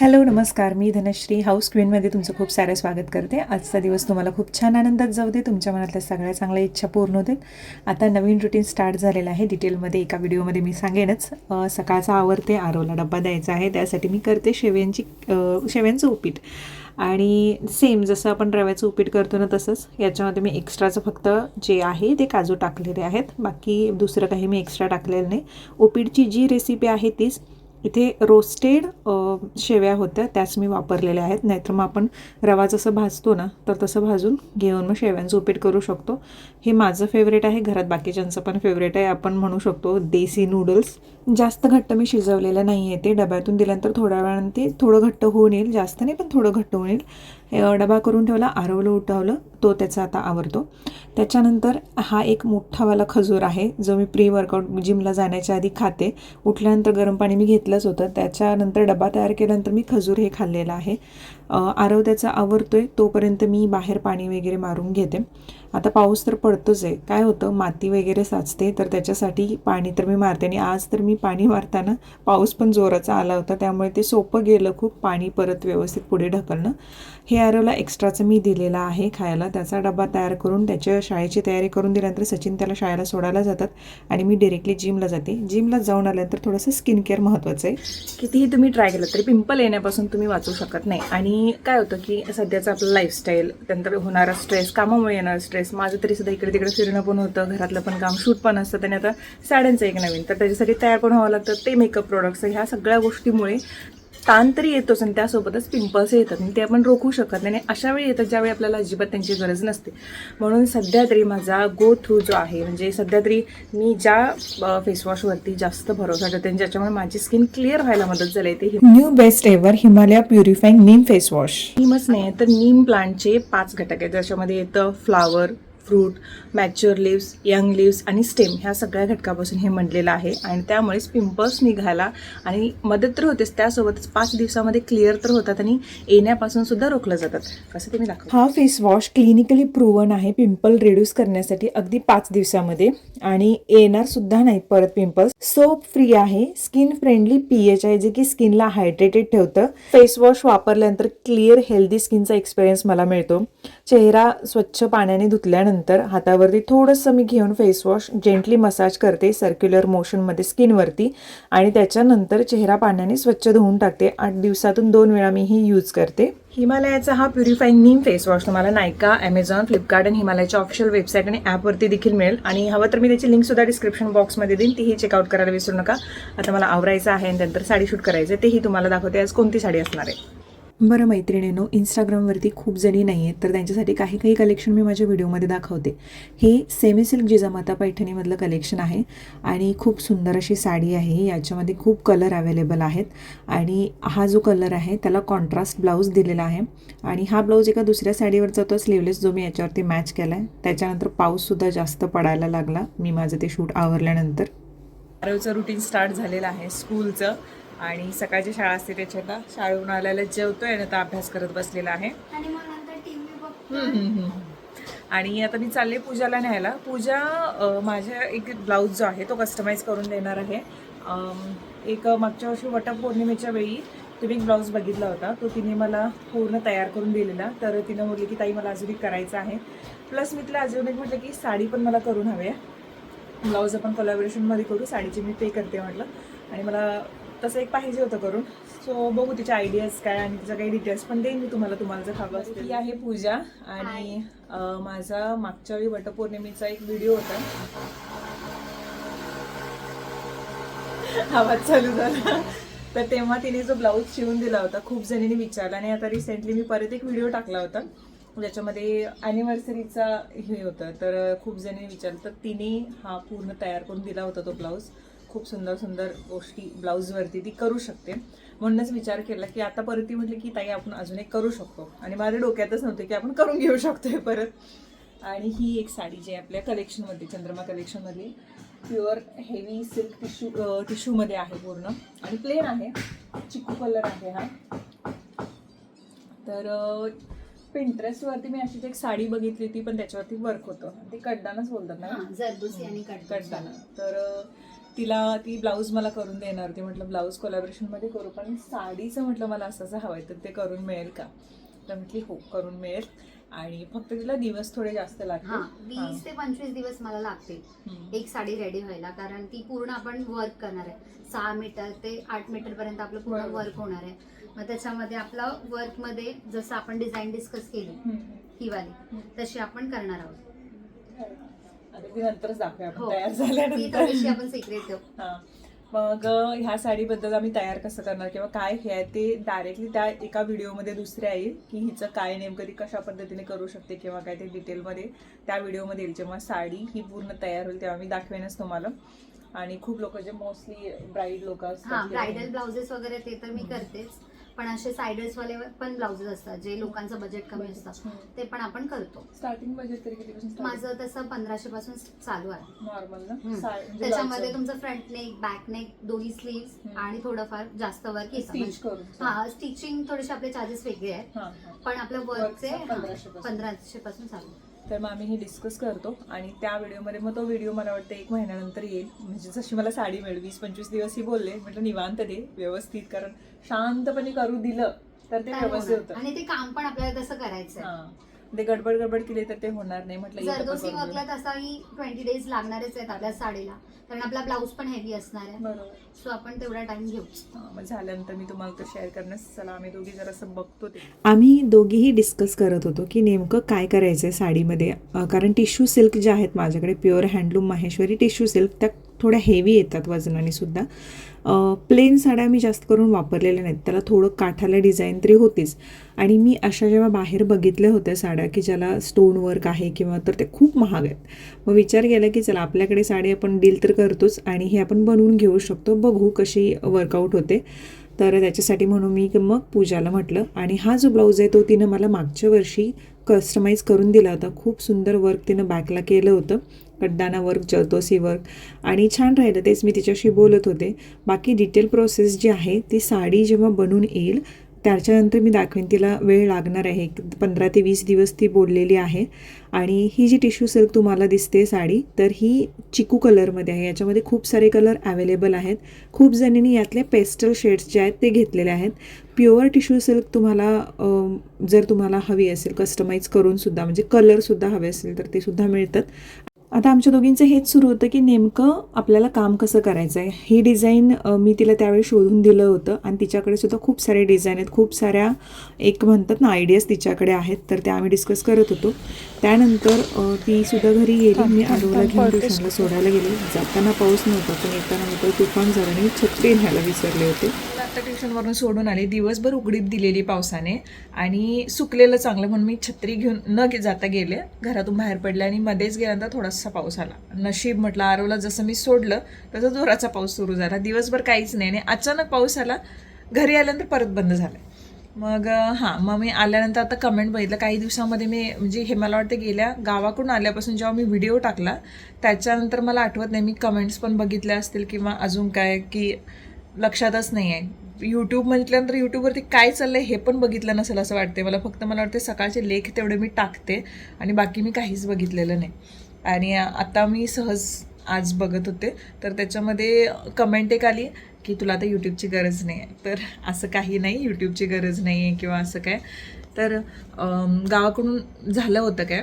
Hello नमस्कार. मी Dhanashree house क्वीनमध्ये तुमचं खूप सारं स्वागत करते. आजचा दिवस तुम्हाला खूप छान आनंदात जाऊ दे. तुमच्या मनातल्या सगळ्या चांगल्या इच्छा पूर्ण होतील. आता नवीन रुटीन स्टार्ट झालेलं आहे. डिटेलमध्ये एका व्हिडिओमध्ये मी सांगेनच. सकाळचा आवरते आरोला डब्बा द्यायचा आहे. त्यासाठी मी करते शेव्यांची शेव्यांचं उपीट. आणि सेम जसं आपण रव्याचं उपीट करतो ना तसंच याच्यामध्ये मी एक्स्ट्राचं फक्त जे आहे ते काजू टाकलेले आहेत. बाकी दुसरं काही मी एक्स्ट्रा टाकलेलं नाही. उपीटची जी रेसिपी आहे तीच इथे रोस्टेड शेव्या होत्या त्याच मी वापरलेल्या आहेत. नाहीतर मग आपण रवा जसं भाजतो ना तर तसं भाजून घेऊन मग शेव्यांचं उपीट करू शकतो. हे माझं फेवरेट आहे घरात बाकीच्यांचं पण फेवरेट आहे. आपण म्हणू शकतो देसी नूडल्स जास्त घट्ट मी शिजवलेलं नाही आहे ते. डब्यातून दिल्यानंतर थोड्या वेळानं ते थोडं घट्ट होऊन येईल. जास्त नाही पण थोडं घट्ट होऊन येईल. हे डबा करून ठेवला आरवलं उठवलं. तो त्याचा आता आवरतो. त्याच्यानंतर हा एक मोठावाला खजूर आहे जो मी प्री वर्कआउट जिमला जाण्याच्या आधी खाते. उठल्यानंतर गरम पाणी मी घेतलंच होतं. त्याच्यानंतर डबा तयार केल्यानंतर मी खजूर हे खाल्लेलं आहे. आरव त्याचा आवरतोय तोपर्यंत मी बाहेर पाणी वगैरे मारून घेते. आता पाऊस तर पडतोच आहे. काय होतं माती वगैरे साचते तर त्याच्यासाठी पाणी तर मी मारते. आणि आज तर मी पाणी मारताना पाऊस पण जोराचा आला होता. त्यामुळे ते सोपं गेलं खूप पाणी परत व्यवस्थित पुढे ढकलणं. हे आरवला एक्स्ट्राचं मी दिलेलं आहे खायला. त्याचा डबा तयार करून त्याच्या शाळेची तयारी करून दिल्यानंतर सचिन त्याला शाळेला सोडायला जातात आणि मी डिरेक्टली जिमला जाते. जिमला जाऊन आल्यानंतर थोडंसं स्किन केअर महत्त्वाचं आहे. कितीही तुम्ही ट्राय केलं तरी पिंपल येण्यापासून तुम्ही वाचू शकत नाही. आणि काय होतं की सध्याचं आपलं लाईफस्टाईल त्यानंतर होणारा स्ट्रेस कामामुळे येणारा स्ट्रेस माझं तरी सुद्धा इकडे तिकडे फिरणं पण होतं घरातलं पण काम शूट पण असतं त्याने आता साड्यांचं एक नवीन. तर त्याच्यासाठी तयार पण व्हावं लागतं ते मेकअप प्रोडक्ट्स ह्या सगळ्या गोष्टीमुळे ताण तरी येतोच आणि त्यासोबतच पिंपल्स येतात. आणि ते आपण रोखू शकत नाही आणि अशा वेळी येतात ज्यावेळी आपल्याला अजिबात त्यांची गरज नसते. म्हणून सध्या तरी माझा गो थ्रू जो आहे म्हणजे सध्या तरी मी ज्या फेसवॉशवरती जास्त भरोसा ठेवते आणि ज्याच्यामुळे माझी स्किन क्लिअर व्हायला मदत झाली ते new best ever Himalaya purifying neem face wash Neemuch नाही तर नीम प्लांटचे पाच घटक आहेत. ज्याच्यामध्ये येतं flower fruit mature leaves young leaves आणि स्टेम ह्या सगळ्या घटकापासून हे म्हणलेलं आहे. आणि त्यामुळेच पिंपल्स निघायला आणि मदत तर होतेच. त्यासोबतच पाच दिवसामध्ये क्लिअर तर होतात आणि येण्यापासून सुद्धा रोखलं जातात. कसं तुम्ही दाखव. हा फेस वॉश क्लिनिकली प्रूव्हन आहे पिंपल रिड्यूस करण्यासाठी अगदी पाच दिवसामध्ये. आणि येणार सुद्धा नाही परत पिंपल्स सोप फ्री आहे. स्किन फ्रेंडली पीएच आहे जे की स्किनला हायड्रेटेड ठेवतं. फेस वॉश वापरल्यानंतर क्लिअर हेल्दी स्किनचा एक्सपिरियन्स मला मिळतो. चेहरा स्वच्छ पाण्याने धुतल्यानंतर हातावरती थोडंसं मी घेऊन फेसवॉश जेंटली मसाज करते सर्क्युलर मोशनमध्ये स्किनवरती आणि त्याच्यानंतर चेहरा पाण्याने स्वच्छ धुवून टाकते. आठ दिवसातून दोन वेळा मी ही यूज करते. हिमालयाचा हा प्युरिफाईंग नीम फेसवॉश तुम्हाला नायका अमेझॉन फ्लिपकार्ट आणि हिमालयाच्या ऑफिशियल वेबसाईट आणि ॲपवरती देखील मिळेल. आणि हवं तर मी त्याची लिंकसुद्धा डिस्क्रिप्शन बॉक्समध्ये देईन. तीही चेकआउट करायला विसरू नका. आता मला आवरायचं आहे आणि नंतर साडी शूट करायचं आहे तेही तुम्हाला दाखवते. आज कोणती साडी असणार आहे? बरं मैत्रिणीनो इंस्टाग्रामवरती खूप जणी नाही आहेत तर त्यांच्यासाठी काही काही कलेक्शन मी माझ्या व्हिडिओमध्ये दाखवते. हे सेमी सिल्क जिजामाता पैठणीमधलं कलेक्शन आहे आणि खूप सुंदर अशी साडी आहे. याच्यामध्ये खूप कलर अवेलेबल आहेत आणि हा जो कलर आहे त्याला कॉन्ट्रास्ट ब्लाऊज दिलेला आहे आणि हा ब्लाऊज एका दुसऱ्या साडीवरचा तो स्लीवलेस जो मी याच्यावरती मॅच केला आहे त्याच्यानंतर पाऊससुद्धा जास्त पडायला लागला. मी माझं ते शूट आवरल्यानंतर. आरवचं रुटीन स्टार्ट झालेलं आहे स्कूलचं आणि सकाळची शाळा असते त्याच्यात शाळेहून आल्याला जेवतोय आणि आता अभ्यास करत बसलेला आहे. आणि आता मी चालले पूजाला न्यायला. पूजा माझ्या एक ब्लाऊज जो आहे तो कस्टमाइज करून देणार आहे. एक मागच्या वर्षी वटपौर्णिमेच्या वेळी तुम्ही एक ब्लाऊज बघितला होता. तो तिने मला पूर्ण तयार करून दिलेला. तर तिनं म्हटली की ताई मला अजून एक करायचं आहे. प्लस मी तिला अजून एक म्हटलं की साडी पण मला करून हवी आहे. ब्लाऊज आपण कोलॅबरेशनमध्ये करू. साडीची मी पे करते म्हटलं. आणि मला तसं एक पाहिजे होतं करून. सो बघू तिच्या आयडियाज काय आणि तिच्या काही डिटेल्स पण देईन मी तुम्हाला. तुम्हाला जर हवं असेल ही आहे पूजा आणि माझा मागच्या वेळी वटपौर्णिमेचा एक व्हिडिओ होता. आवाज चालू झाला. तर तेव्हा तिने जो ब्लाऊज शिवून दिला होता खूप जणींनी विचारला आणि आता रिसेंटली मी परत एक व्हिडिओ टाकला होता. ज्याच्यामध्ये ॲनिव्हर्सरीचा हे होतं. तर खूप जणींनी विचारलं. तर तिने हा पूर्ण तयार करून दिला होता तो ब्लाऊज खूप सुंदर सुंदर गोष्टी ब्लाऊजवरती ती करू शकते. म्हणूनच विचार केला की आता परत ती म्हटली की ताई आपण अजून एक करू शकतो. आणि माझ्या डोक्यातच नव्हते की आपण करून घेऊ शकतोय परत. आणि ही एक साडी जी आहे आपल्या कलेक्शनमध्ये चंद्रमा कलेक्शनमधली प्युअर हेवी सिल्क टिश्यू टिश्यूमध्ये आहे पूर्ण. आणि प्लेन आहे. चिकू कलर आहे हा. तर पिंटरेस्टवरती मी अशीच एक साडी बघितली होती पण त्याच्यावरती वर्क होतं. ते कडदानच बोलतात ना? जरदोसी आणि कडदाना तर तिला ती ब्लाऊज मला करून देणार. होती म्हटलं ब्लाऊज कोलॅबरेशनमध्ये करू पण साडीचं म्हटलं मला असं असं हवं आहे तर ते करून मिळेल का? तर म्हटली हो करून मिळेल. आणि फक्त तिला दिवस थोडे जास्त हा लागतील वीस ते पंचवीस दिवस मला लागतील. हम्म. एक साडी रेडी व्हायला कारण ती पूर्ण आपण वर्क करणार आहे. सहा मीटर ते आठ मीटर पर्यंत आपलं पूर्ण बरोबर. वर्क होणार आहे. मग त्याच्यामध्ये आपलं वर्कमध्ये जसं आपण डिझाईन डिस्कस केली हम्म. ही वाली हम्म. तशी आपण करणार आहोत. आता ती नंतरच दाखवूया. आपण हो. तयार ती झाल्यानंतर. थोडीशी आपण सिक्रेट हा. मग ह्या साडीबद्दल आम्ही तयार कसं करणार किंवा काय हे आहे ते डायरेक्टली त्या एका व्हिडिओमध्ये दुसऱ्या येईल की हिचं काय नेमकं ती कशा पद्धतीने करू शकते किंवा काय ते डिटेलमध्ये त्या व्हिडिओमध्ये येईल. जेव्हा साडी ही पूर्ण तयार होईल तेव्हा मी दाखवेनच तुम्हाला. आणि खूप लोक जे मोस्टली ब्राईड लोक हा असतात ब्रायडल ब्लाउजेस वगैरे ते तर मी करतेच. पण असे सायडर्स वाले पण ब्लाउजेस असतात जे लोकांचं बजेट कमी असतं. ते पण आपण करतो. स्टार्टिंग बजेट तरी कितीपासून माझं तसं पंधराशे पासून चालू आहे. नॉर्मल म्हणजे त्याच्यामध्ये तुमचं फ्रंट नेक बॅक नेक दोन्ही हम्म. आणि थोडंफार जास्त वर्क येतं. हा स्टिचिंग थोडेसे आपले चार्जेस वेगळे आहेत. पण आपलं Workचं वर्कचे 1500 पासून. पंधराशे पासून चालू तर मग आम्ही हे डिस्कस करतो आणि त्या व्हिडिओमध्ये मग तो व्हिडिओ मला वाटतं एक महिन्यानंतर येईल. म्हणजे जशी मला साडी मिळेल वीस पंचवीस दिवस ही बोलले. म्हटलं निवांत दे व्यवस्थित. कारण शांतपणे करू दिलं तर ते व्यवस्थित. होतं. आणि ते काम पण आपल्याला तसं करायचं ते गडबड गडबड केली तर ते होणार नाही म्हटलं इथं पण जरदोसी वर्कला देऊ. तसाही ट्वेंटी डेज लागणारच आहेत आपल्या साडीला कारण आपला ब्लाऊज पण हेवी असणार आहे. बरोबर. सो आपण तेवढा टाइम घेऊच हा, मग झाल्यानंतर मी तुम्हाला तो शेअर करण्यास चला आम्ही दोघी जरासं बघतो ते. आम्ही दोघीही डिस्कस करत होतो की नेमकं काय करायचं आहे साडीमध्ये. अ, कारण टिश्यू सिल्क ज्या आहेत माझ्याकडे pure handloom Maheshwari tissue silk त्या थोड्या हेवी येतात वजनाने सुद्धा. प्लेन साड्या मी जास्त करून वापरलेल्या नाहीत. त्याला थोडं काठाला डिझाईन तरी होतीच. आणि मी अशा जेव्हा बाहेर बघितल्या होत्या साड्या की ज्याला स्टोन वर्क आहे किंवा तर ते खूप महाग आहेत. मग विचार केला की चला आपल्याकडे साडी आपण डील तर करतोच आणि हे आपण बनवून घेऊ शकतो. बघू कशी वर्कआउट होते. तर त्याच्यासाठी म्हणून मी मग पूजाला म्हटलं. आणि हा जो ब्लाऊज आहे तो तिनं मला मागच्या वर्षी कस्टमाइज करून दिला होता. खूप सुंदर वर्क तिनं बॅकला केलं होतं. कड्डाना वर्क जरदोसी वर्क आणि छान राहिलं तेच मी तिच्याशी बोलत होते. बाकी डिटेल प्रोसेस जी आहे ती साडी जेव्हा बनून येईल त्याच्यानंतर मी दाखवेन तिला वेळ लागणार आहे. पंधरा ते वीस दिवस ती बोललेली आहे. आणि ही जी टिश्यू सिल्क तुम्हाला दिसते साडी तर ही चिकू कलरमध्ये आहे. याच्यामध्ये खूप सारे कलर अवेलेबल आहेत. खूप जणींनी यातले पेस्टल शेड्स जे आहेत ते घेतलेले आहेत. प्युअर टिश्यू सिल्क तुम्हाला जर तुम्हाला हवी असेल कस्टमाइज करूनसुद्धा म्हणजे कलरसुद्धा हवे असेल तर ते सुद्धा मिळतात. आता आमच्या दोघींचं हेच सुरू होतं की नेमकं आपल्याला काम कसं करायचं आहे ही डिझाईन मी तिला त्यावेळी शोधून दिलं होतं आणि तिच्याकडे सुद्धा खूप सारे डिझाईन आहेत. खूप साऱ्या एक म्हणतात ना आयडियाज तिच्याकडे आहेत. तर त्या आम्ही डिस्कस करत होतो. त्यानंतर ती सुद्धा घरी गेली. मी आरोला घेऊन ट्युशनला सोडायला गेली. जाताना पाऊस नव्हता पण येताना मात्र तुफान झालं आणि मी छत्री न्यायला विसरले होते. आता ट्युशनवरून सोडून आले. दिवसभर उघडीप दिलेली पावसाने आणि सुकलेलं चांगलं म्हणून मी छत्री घेऊन न जाता गेले. घरातून बाहेर पडले आणि मध्येच गेल्यानंतर थोडासा पाऊस आला. नशीब म्हटलं आरवला जसं मी सोडलं तसं जोराचा पाऊस सुरू झाला. दिवसभर काहीच नाही आणि अचानक पाऊस आला घरी आल्यानंतर परत बंद झालं. मग हां मग मी आल्यानंतर आता कमेंट बघितलं. काही दिवसामध्ये मी म्हणजे हे मला वाटतं गेल्या गावाकडून आल्यापासून जेव्हा मी व्हिडिओ टाकला त्याच्यानंतर मला आठवत नाही. मी कमेंट्स पण बघितल्या असतील किंवा अजून काय की लक्षातच नाही आहे यूट्यूब म्हटल्यानंतर यूट्यूबवरती काय चाललं आहे हे पण बघितलं नसेल असं वाटते मला फक्त मला वाटते सकाळचे लेख तेवढे मी टाकते आणि बाकी मी काहीच बघितलेलं नाही. आणि आता मी सहज आज बघत होते. तर त्याच्यामध्ये कमेंट एक आली की तुला आता यूट्यूबची गरज नाही आहे तर असं काही नाही यूट्यूबची गरज नाही आहे किंवा असं काय. तर गावाकडून झालं होतं काय.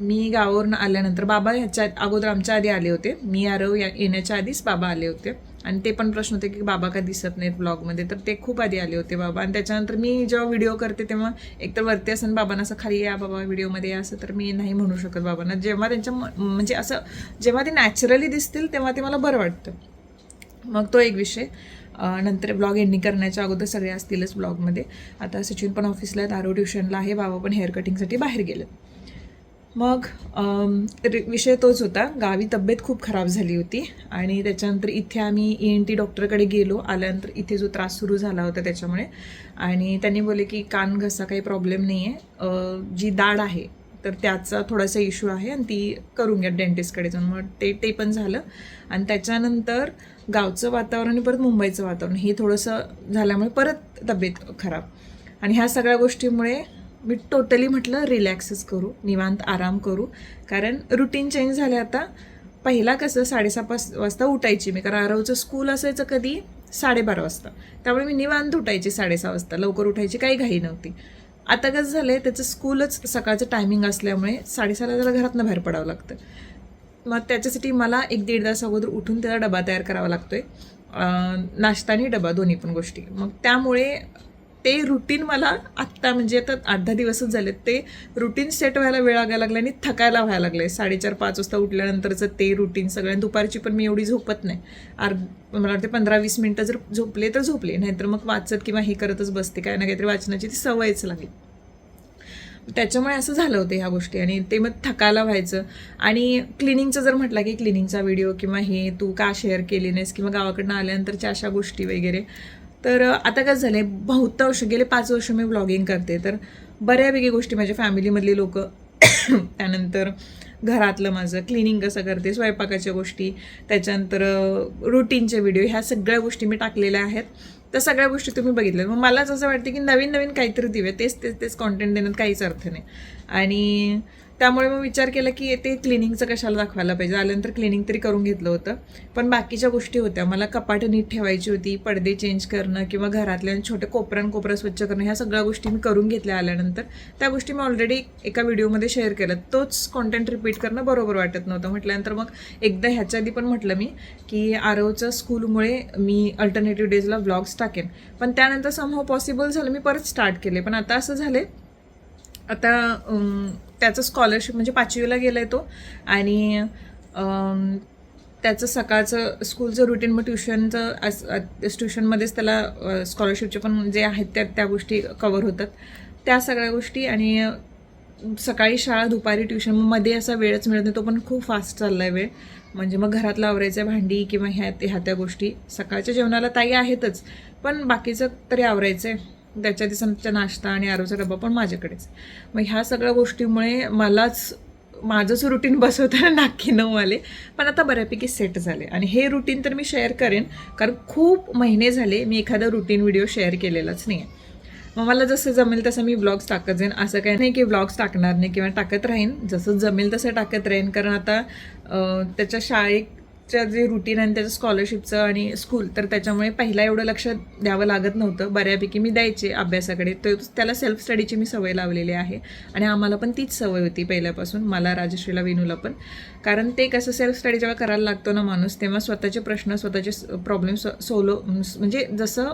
मी गावावरून आल्यानंतर बाबा ह्याच्या अगोदर आमच्या आधी आले होते. मी आरव या येण्याच्या आधीच बाबा आले होते. आणि ते पण प्रश्न होते की बाबा का दिसत नाहीत ब्लॉगमध्ये तर ते खूप आधी आले होते बाबा. आणि त्याच्यानंतर मी जेव्हा व्हिडिओ करते तेव्हा एकतर वरती असं बाबांना असं खाली या बाबा व्हिडिओमध्ये या असं तर मी नाही म्हणू शकत बाबांना. जेव्हा त्यांच्या म- म्हणजे असं जेव्हा ते नॅचरली दिसतील तेव्हा ते मला बरं वाटतं. मग तो एक विषय. नंतर ब्लॉग एंडिंग करण्याच्या अगोदर सगळे असतीलच ब्लॉगमध्ये आता सचिन पण ऑफिसला आहेत. आरो ट्युशनला आहे. बाबा पण हेअर कटिंगसाठी बाहेर गेलेत. मग विषय तोच होता. गावी तब्येत खूप खराब झाली होती आणि त्याच्यानंतर इथे आम्ही ई एन टी डॉक्टरकडे गेलो. आल्यानंतर इथे जो त्रास सुरू झाला होता त्याच्यामुळे. आणि त्यांनी बोलले की कान घसा काही प्रॉब्लेम नाही आहे जी दाढ आहे तर त्याचा थोडासा इश्यू आहे आणि ती करून घ्या डेंटिस्टकडे जाऊन. मग ते ते पण झालं. आणि त्याच्यानंतर गावचं वातावरण आणि परत मुंबईचं वातावरण हे थोडंसं झाल्यामुळे परत तब्येत खराब. आणि ह्या सगळ्या गोष्टीमुळे मी टोटली म्हटलं रिलॅक्सच करू निवांत आराम करू. कारण रुटीन चेंज झाले आता. पहिला कसं साडेसहा पाच वाजता उठायची मी. कारण आरवचं स्कूल असायचं कधी? साडेबारा वाजता. त्यामुळे मी निवांत उठायची साडेसहा वाजता. लवकर उठायची काही घाई नव्हती. आता कसं झालं आहे त्याचं स्कूलच सकाळचं टायमिंग असल्यामुळे साडेसहाला त्याला घरातनं बाहेर पडावं लागतं. मग त्याच्यासाठी मला एक दीड तास अगोदर उठून त्याचा डबा तयार करावा लागतो आहे नाश्ता आणि डबा दोन्ही पण गोष्टी. मग त्यामुळे ते रुटीन मला आत्ता म्हणजे आता आठ दहा दिवसच झाले ते रुटीन सेट व्हायला वेळ लागायला लागला आणि थकायला व्हायला लागलं आहे साडेचार पाच वाजता उठल्यानंतरचं ते रुटीन सगळं. आणि दुपारची पण मी एवढी झोपत नाही. आर मला वाटते पंधरा वीस मिनटं जर झोपले तर झोपले. नाहीतर मग वाचत किंवा हे करतच बसते. काय ना काहीतरी वाचनाची ती सवयच लागली. त्याच्यामुळे असं झालं होतं ह्या गोष्टी. आणि ते मग थकायला व्हायचं. आणि क्लिनिंगचं जर म्हटलं की क्लिनिंगचा व्हिडिओ किंवा हे तू का शेअर केली नाहीस किंवा गावाकडनं आल्यानंतरच्या अशा गोष्टी वगैरे तर आता कसं झालं आहे बहुतांश गेले पाच वर्ष मी ब्लॉगिंग करते. तर बऱ्यापैकी गोष्टी माझ्या फॅमिलीमधली लोक त्यानंतर घरातलं माझं क्लिनिंग कसं करते स्वयंपाकाच्या गोष्टी त्याच्यानंतर रुटीनचे व्हिडिओ ह्या सगळ्या गोष्टी मी टाकलेल्या आहेत. त्या सगळ्या गोष्टी तुम्ही बघितल्या मग मलाच असं वाटतं की नवीन नवीन काहीतरी दिवे तेच तेच तेच कॉन्टेंट देण्यात काहीच अर्थ नाही. आणि त्यामुळे मग विचार केला की ते क्लिनिंगचं कशाला दाखवायला पाहिजे? आल्यानंतर क्लिनिंग तरी करून घेतलं होतं. पण बाकीच्या गोष्टी होत्या. मला कपाट नीट ठेवायची होती पडदे चेंज करणं किंवा घरातल्या छोटे कोपऱ्यान कोपरा स्वच्छ करणं ह्या सगळ्या गोष्टी मी करून घेतल्या आल्यानंतर. त्या गोष्टी मी ऑलरेडी एका व्हिडिओमध्ये शेअर केल्या. तोच कॉन्टेंट रिपीट करणं बरोबर वाटत नव्हतं. म्हटल्यानंतर मग एकदा ह्याच्या आधी पण म्हटलं मी की आरवच्या स्कूलमुळे मी अल्टरनेटिव्ह डेजला व्लॉग्स टाकेन. पण त्यानंतर समहो पॉसिबल झालं. मी परत स्टार्ट केले. पण आता असं झालं आता त्याचं स्कॉलरशिप म्हणजे पाचवीला गेला आहे तो. आणि त्याचं सकाळचं स्कूलचं रुटीन मग ट्युशनचं अस ट्युशनमध्येच त्याला स्कॉलरशिपचे पण जे आहेत त्या त्या गोष्टी कवर होतात. त्या सगळ्या गोष्टी आणि सकाळी शाळा दुपारी ट्युशन मग मध्ये असा वेळच मिळत नाही तो पण खूप फास्ट चालला आहे वेळ. म्हणजे मग घरातलं आवरायचं भांडी किंवा ह्या ह्या त्या गोष्टी. सकाळच्या जेवणाला ताई आहेतच पण बाकीचं तरी आवरायचं आहे त्याच्या दिवसांचा नाश्ता आणि आरोचा डबा पण माझ्याकडेच. मग ह्या सगळ्या गोष्टीमुळे मलाच माझंच रुटीन बसवताना नाकी नऊ आले. पण आता बऱ्यापैकी सेट झाले. आणि हे रुटीन तर मी शेअर करेन कारण खूप महिने झाले मी एखादा रुटीन व्हिडिओ शेअर केलेलाच नाही आहे मग मला जसं जमेल तसं मी ब्लॉग्स टाकत जाईन. असं काही नाही की ब्लॉग्स टाकणार नाही किंवा टाकत राहीन. जसं जमेल तसं टाकत राहीन. कारण आता त्याच्या शाळेत च्या जे रुटीन आणि त्याचं स्कॉलरशिपचं आणि स्कूल तर त्याच्यामुळे पहिला एवढं लक्ष द्यावं लागत नव्हतं. बऱ्यापैकी मी द्यायचे अभ्यासाकडे. तर त्याला सेल्फ स्टडीची मी सवय लावलेली आहे. आणि आम्हाला पण तीच सवय होती पहिल्यापासून मला राजश्रीला विनूला पण. कारण ते कसं सेल्फ स्टडी जेव्हा करायला लागतो ना माणूस तेव्हा स्वतःचे प्रश्न स्वतःचे प्रॉब्लेम सोलो म्हणजे जसं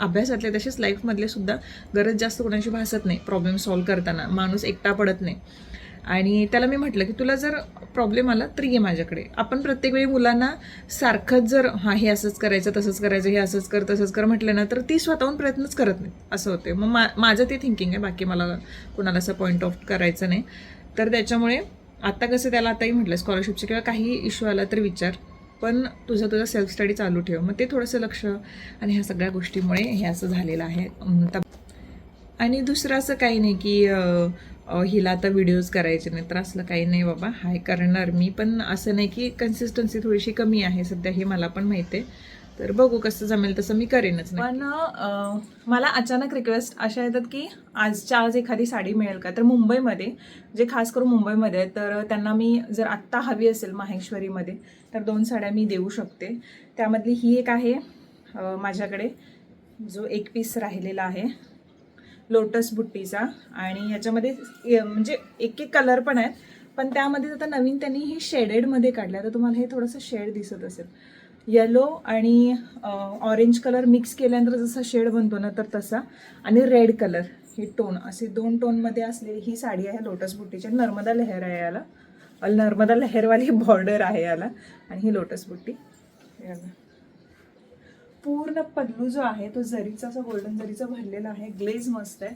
अभ्यासातले तसेच लाईफमधले सुद्धा गरज जास्त कोणाशी भासत नाही प्रॉब्लेम सॉल्व्ह करताना. माणूस एकटा पडत नाही. आणि त्याला मी म्हटलं की तुला जर प्रॉब्लेम आला तर ये माझ्याकडे. आपण प्रत्येक वेळी मुलांना सारखंच जर हां हे असंच करायचं तसंच करायचं हे असंच कर तसंच कर म्हटलं ना तर ती स्वतःहून प्रयत्नच करत नाही. असं होते. मग मा माझं ते थिंकिंग आहे. बाकी मला कुणाला असं पॉईंट ऑफ करायचं नाही. तर त्याच्यामुळे आत्ता कसं त्याला आताही म्हटलं स्कॉलरशिपचे किंवा काही इश्यू आला तर विचार. पण तुझं तुझं सेल्फ स्टडी चालू ठेव. मग ते थोडंसं लक्ष. आणि ह्या सगळ्या गोष्टीमुळे हे असं झालेलं आहे. आणि दुसरं असं काही नाही की हिला आता व्हिडिओज करायचे नाही तर असलं काही नाही बाबा. हाय करणार मी. पण असं नाही की कन्सिस्टन्सी थोडीशी कमी आहे सध्या हे मला पण माहिती आहे. तर बघू कसं जमेल तसं मी करेनच पण मला अचानक रिक्वेस्ट अशा येतात की आजच्या आज एखादी साडी मिळेल का? तर मुंबईमध्ये जे खास करून मुंबईमध्ये आहेत तर त्यांना मी जर आत्ता हवी असेल माहेश्वरीमध्ये तर दोन साड्या मी देऊ शकते. त्यामधली ही एक आहे माझ्याकडे जो एक पीस राहिलेला आहे. लोटस बुट्टीचा आणि याच्यामध्ये म्हणजे एक एक कलर पण आहेत. पण त्यामध्ये आता नवीन त्यांनी हे शेडेडमध्ये काढलं तर तुम्हाला हे थोडंसं शेड दिसत असेल. येलो आणि ऑरेंज कलर मिक्स केल्यानंतर जसा शेड बनतो ना तर तसा. आणि रेड कलर हे टोन असे दोन टोनमध्ये असलेली ही साडी आहे लोटस बुट्टीची. नर्मदा लहर आहे याला. नर्मदा लहरवाली बॉर्डर आहे याला. आणि ही लोटस बुट्टी. याला पूर्ण पल्लू जो आहे तो जरीचा असा गोल्डन जरीचा भरलेला आहे ग्लेज मस्त आहे.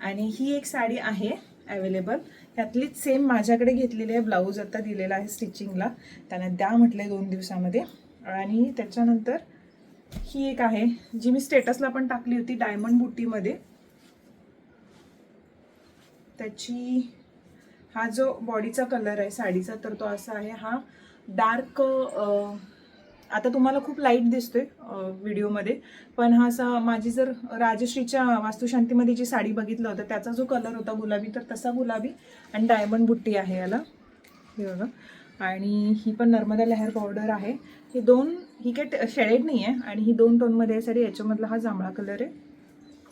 आणि ही एक साडी आहे अवेलेबल ह्यातलीच सेम माझ्याकडे घेतलेली आहे ब्लाऊज आता दिलेला आहे स्टिचिंगला त्यांना द्या म्हटले दोन दिवसामध्ये. आणि त्याच्यानंतर ही एक आहे जी मी स्टेटसला पण टाकली होती डायमंड बुट्टीमध्ये त्याची हा जो बॉडीचा कलर आहे साडीचा तर तो असा आहे हा डार्क आता तुम्हाला खूप लाइट दिसतोय व्हिडिओमध्ये पण हा असा माझी जर राजश्रीच्या वास्तुशांतीमध्ये जी साडी बघितलं होतं त्याचा जो कलर होता गुलाबी तर तसा गुलाबी आणि डायमंड बुट्टी आहे याला. हे बघा. आणि ही पण नर्मदा लहर पावडर आहे. ही दोन ही काय शेडेड नाही आहे आणि ही दोन टोनमध्ये आहे याच्यामधला हा जांभळा कलर आहे.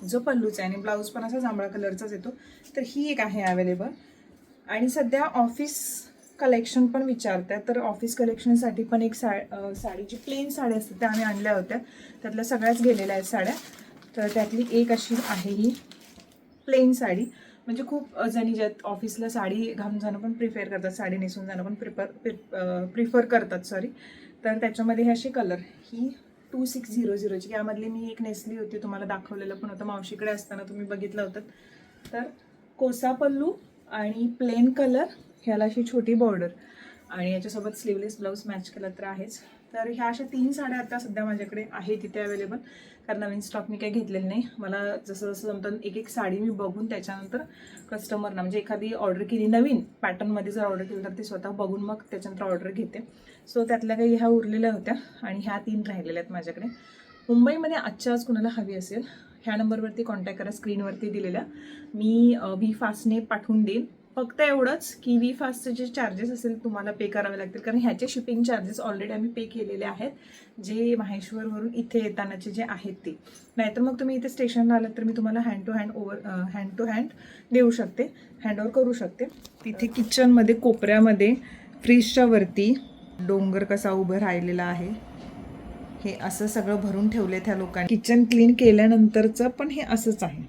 जो पल्लूचा आहे आणि ब्लाऊज पण असा जांभळा कलरचाच येतो. तर ही एक आहे अवेलेबल आणि सध्या ऑफिस कलेक्शन पण विचारतात. तर ऑफिस कलेक्शनसाठी पण एक सा साडी जी प्लेन साड्या असतात त्या आम्ही आणल्या होत्या. त्यातल्या सगळ्याच गेलेल्या आहेत साड्या. तर त्यातली एक अशी आहे ही प्लेन साडी. म्हणजे खूप जणी ज्यात ऑफिसला साडी घालून जाणं पण प्रिफेअर करतात साडी नेसून जाणं पण प्रिफर प्रिफर करतात सॉरी तर त्याच्यामध्ये हे असे कलर ही टू सिक्स झिरो झिरोची यामधली मी एक नेसली होती तुम्हाला दाखवलेलं पण होतं. मावशीकडे असताना तुम्ही बघितलं होतं. तर कोसा पल्लू आणि प्लेन कलर ह्याला अशी छोटी बॉर्डर आणि याच्यासोबत स्लीवलेस ब्लाऊज मॅच केला तर आहेच. तर ह्या अशा तीन साड्या आता सध्या माझ्याकडे आहे तिथे अवेलेबल कारण नवीन स्टॉक मी काही घेतलेलं नाही. मला जसं जसं जमतं एक एक साडी मी बघून त्याच्यानंतर कस्टमरना म्हणजे एखादी ऑर्डर केली नवीन पॅटर्नमध्ये जर ऑर्डर केली तर ते स्वतः बघून मग त्याच्यानंतर ऑर्डर घेते. सो त्यातल्या काही ह्या उरलेल्या होत्या आणि ह्या तीन राहिलेल्या आहेत माझ्याकडे. मुंबईमध्ये आजच्या आज कुणाला हवी असेल ह्या नंबरवरती कॉन्टॅक्ट करा स्क्रीनवरती दिलेल्या. मी व्ही फास्टने पाठवून देईन. फक्त एवढंच की वी फास्टचे जे चार्जेस असेल तुम्हाला पे करावे लागतील. कारण ह्याचे शिपिंग चार्जेस ऑलरेडी आम्ही पे केलेले आहेत. जे माहेश्वरवरून इथे येतानाचे जे आहेत ते. नाहीतर मग तुम्ही इथे स्टेशनला आलात तर मी तुम्हाला hand to hand over hand to hand देऊ शकते. हँडओव्हर करू शकते. तिथे किचनमध्ये कोपऱ्यामध्ये फ्रीजच्या वरती डोंगर कसा उभं राहिलेला आहे हे असं सगळं भरून ठेवले त्या लोकांनी. किचन क्लीन केल्यानंतरचं पण हे असंच आहे.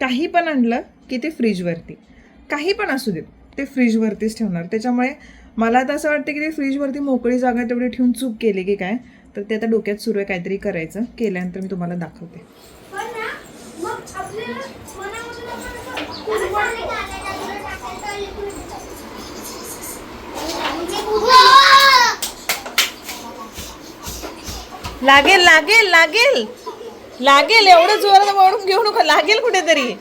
काही पण आणलं की ते फ्रीजवरती काही पण असू देत ते फ्रीजवरतीच ठेवणार. त्याच्यामुळे मला तर असं वाटतं की ते फ्रीजवरती मोकळी जागा तेवढी ठेवून चूक केली की काय तर ते आता डोक्यात सुरू आहे काहीतरी करायचं. केल्यानंतर मी तुम्हाला दाखवते. पण ना? मग आपल्या मनामधून आपण असं कुरवाड लागेल लागेल लागेल. लागेल एवढं जोरात वळून घेऊ नका. लागेल कुठेतरी.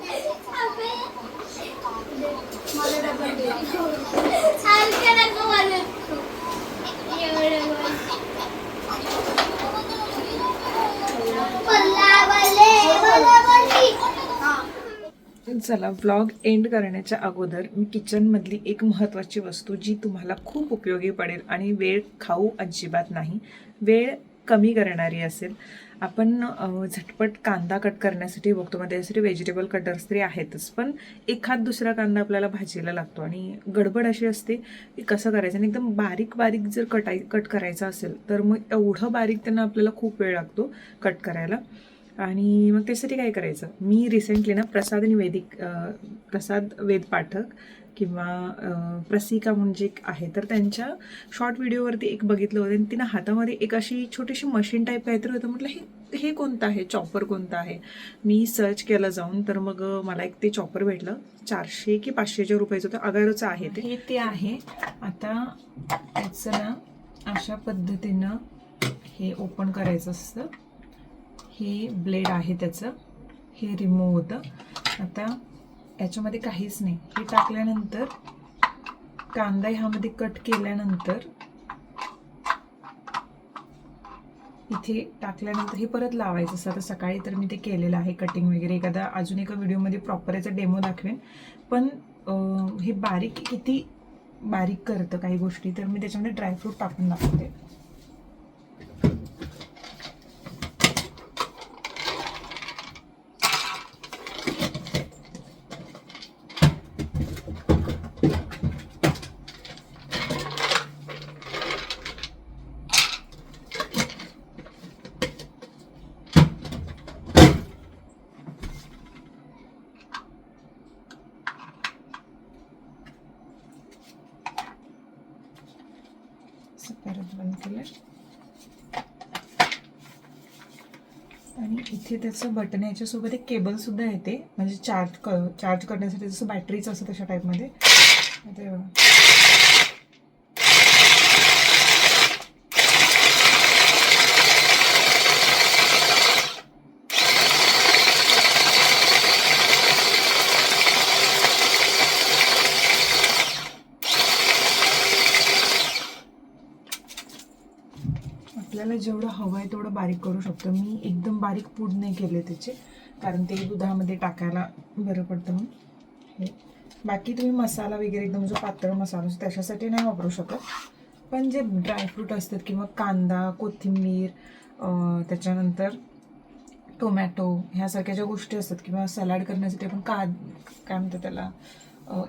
चला व्लॉग एंड करण्याच्या अगोदर मी किचनमधली एक महत्त्वाची वस्तू जी तुम्हाला खूप उपयोगी पडेल आणि वेळ खाऊ अजिबात नाही वेळ कमी करणारी असेल आपण झटपट कांदा कट करण्यासाठी बघतो. मग त्यासाठी व्हेजिटेबल कटर्स तरी आहेतच. पण एखाद दुसरा कांदा आपल्याला भाजीला लागतो आणि गडबड अशी असते की कसं करायचं? आणि एकदम बारीक बारीक जर कटाई कट करायचं असेल तर मग एवढं बारीक त्यांना आपल्याला खूप वेळ लागतो कट करायला. आणि मग त्यासाठी काय करायचं? मी रिसेंटली ना प्रसाद निवेदिक अ, प्रसाद वेद पाठक किंवा प्रसिका म्हणजे एक आहे. तर त्यांच्या शॉर्ट व्हिडिओवरती एक बघितलं होतं आणि तिनं हातामध्ये एक अशी छोटीशी मशीन टाईप काहीतरी होतं. म्हटलं हे हे कोणतं आहे? चॉपर कोणतं आहे? मी सर्च केलं जाऊन तर मग मला एक ते चॉपर भेटलं. चारशे की पाचशेच्या रुपयाचं होतं. अगारोचं आहे ते. हे ते आहे. आता त्याचं ना अशा पद्धतीनं हे ओपन करायचं असतं. हे ब्लेड आहे त्याचं. हे रिमूव्ह होतं. आता याच्यामध्ये काहीच नाही. हे टाकल्यानंतर कांदा ह्यामध्ये कट केल्यानंतर इथे टाकल्यानंतर हे परत लावायचं. असं आता सकाळी तर मी ते केलेलं आहे कटिंग वगैरे. एखादा अजून एका व्हिडिओमध्ये प्रॉपर याचा डेमो दाखवेन. पण हे बारीक किती बारीक करतं काही गोष्टी तर मी त्याच्यामध्ये ड्रायफ्रूट टाकून दाखवते. असं परत बंद केलं आणि इथे त्याचं बटन याच्यासोबत एक केबल सुद्धा येते. म्हणजे चार्ज क चार्ज करण्यासाठी जसं बॅटरीचं असं तशा टाईपमध्ये आता हे बघा. आपल्याला जेवढं हवं आहे तेवढं बारीक करू शकतो. मी एकदम बारीक पूड नाही केले त्याचे कारण ते दुधामध्ये टाकायला बरं पडतं म्हणून. हे बाकी तुम्ही मसाला वगैरे एकदम जो पातळ मसाला असतो त्याच्यासाठी नाही वापरू शकत. पण जे ड्रायफ्रूट असतात किंवा कांदा कोथिंबीर त्याच्यानंतर टोमॅटो ह्यासारख्या ज्या गोष्टी असतात किंवा सॅलड करण्यासाठी आपण का काय म्हणतात त्याला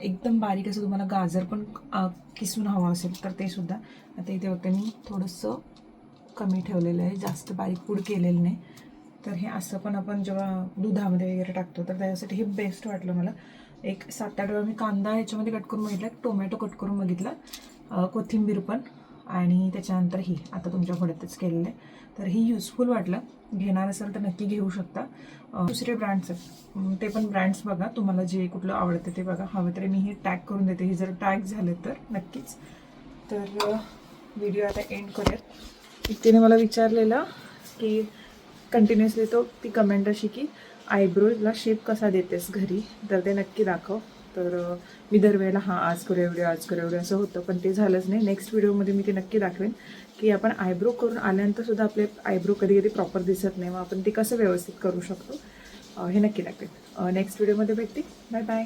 एकदम बारीक असं तुम्हाला गाजर पण किसून हवं असेल तर ते सुद्धा. आता इथे होते मी थोडंसं कमी ठेवलेलं आहे जास्त बारीक पूड केलेलं नाही. तर हे असं पण आपण जेव्हा दुधामध्ये वगैरे टाकतो तर त्याच्यासाठी हे बेस्ट वाटलं मला. एक सात आठ वेळा मी कांदा ह्याच्यामध्ये कट करून बघितला टोमॅटो कट करून बघितला कोथिंबीर पण. आणि त्याच्यानंतर ही आता तुमच्या घोड्यातच केलेलं आहे. तर ही युजफुल वाटलं. घेणार असेल तर नक्की घेऊ शकता. दुसरे ब्रँड्स आहेत. ते पण ब्रँड्स बघा. तुम्हाला जे कुठलं आवडतं ते बघा. हवं तरी मी हे टॅग करून देते. हे जर टॅग झालं तर नक्कीच. तर व्हिडिओ आता एंड करूयात. तिने मला विचारलेलं की कंटिन्युअसली तो ती कमेंट अशी की आयब्रोजला शेप कसा देतेस घरी? तर ते नक्की दाखव. तर मी दरवेळेला हां आज करू एवढे आज करू एवढे असं होतं. पण ते झालंच नाही. नेक्स्ट व्हिडिओमध्ये मी ते नक्की दाखवेन की आपण आयब्रो करून आल्यानंतर सुद्धा आपले आयब्रो कधी कधी प्रॉपर दिसत नाही. मग आपण ते कसं व्यवस्थित करू शकतो हे नक्की दाखवेन. नेक्स्ट व्हिडिओमध्ये भेटते. Bye bye